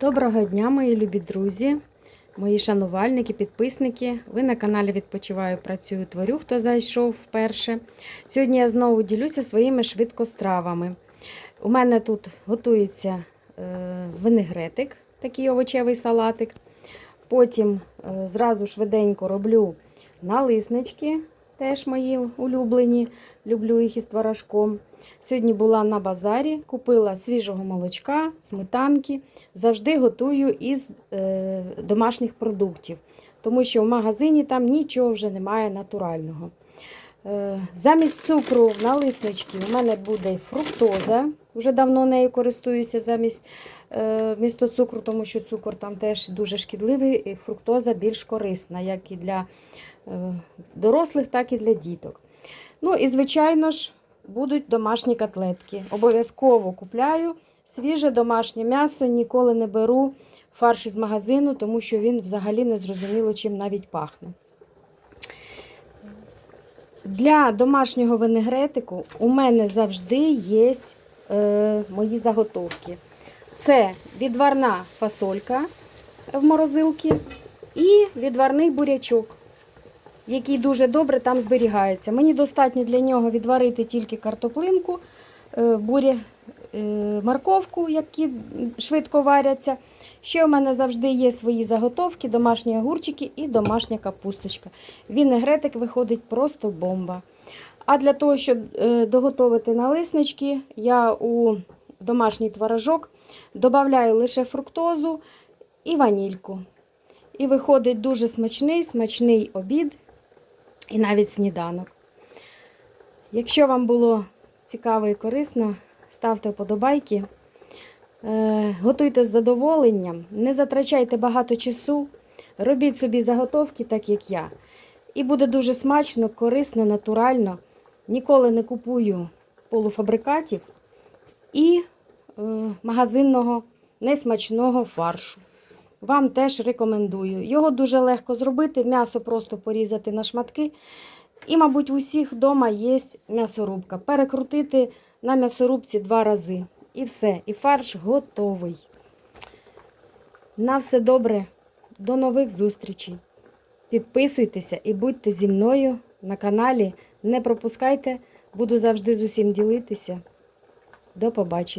Доброго дня, мої любі друзі, мої шанувальники, підписники. Ви на каналі Відпочиваю, працюю, творю, хто зайшов вперше. Сьогодні я знову ділюся своїми швидкостравами. У мене тут готується е, винегретик, такий овочевий салатик. Потім е, зразу швиденько роблю налиснички, теж мої улюблені. Люблю їх із творожком. Сьогодні була на базарі, купила свіжого молочка, сметанки. Завжди готую із е, домашніх продуктів, тому що в магазині там нічого вже немає натурального. Е, замість цукру в налиснички у мене буде фруктоза. Вже давно нею користуюся замість е, вмісто цукру, тому що цукор там теж дуже шкідливий, і фруктоза більш корисна, як і для е, дорослих, так і для діток. Ну і, звичайно ж, будуть домашні котлетки. Обов'язково купляю свіже домашнє м'ясо, ніколи не беру фарш із магазину, тому що він взагалі не зрозуміло, чим навіть пахне. Для домашнього винегретику у мене завжди є е, мої заготовки. Це відварна фасолька в морозилці і відварний бурячок, який дуже добре там зберігається. Мені достатньо для нього відварити тільки картоплинку, е, буря, е, морковку, які швидко варяться. Ще у мене завжди є свої заготовки, домашні огурчики і домашня капусточка. Вінегретик виходить просто бомба. А для того, щоб е, доготовити налиснички, я у домашній творожок додаю лише фруктозу і ванільку. І виходить дуже смачний, смачний обід і навіть сніданок. Якщо вам було цікаво і корисно, ставте вподобайки. Е, Готуйте з задоволенням, не затрачайте багато часу, робіть собі заготовки, так як я. І буде дуже смачно, корисно, натурально. Ніколи не купую полуфабрикатів і е, магазинного несмачного фаршу. Вам теж рекомендую. Його дуже легко зробити, м'ясо просто порізати на шматки. І, мабуть, у всіх вдома є м'ясорубка. Перекрутити на м'ясорубці два рази. І все, і фарш готовий. На все добре, до нових зустрічей. Підписуйтеся і будьте зі мною на каналі. Не пропускайте, буду завжди з усім ділитися. До побачення.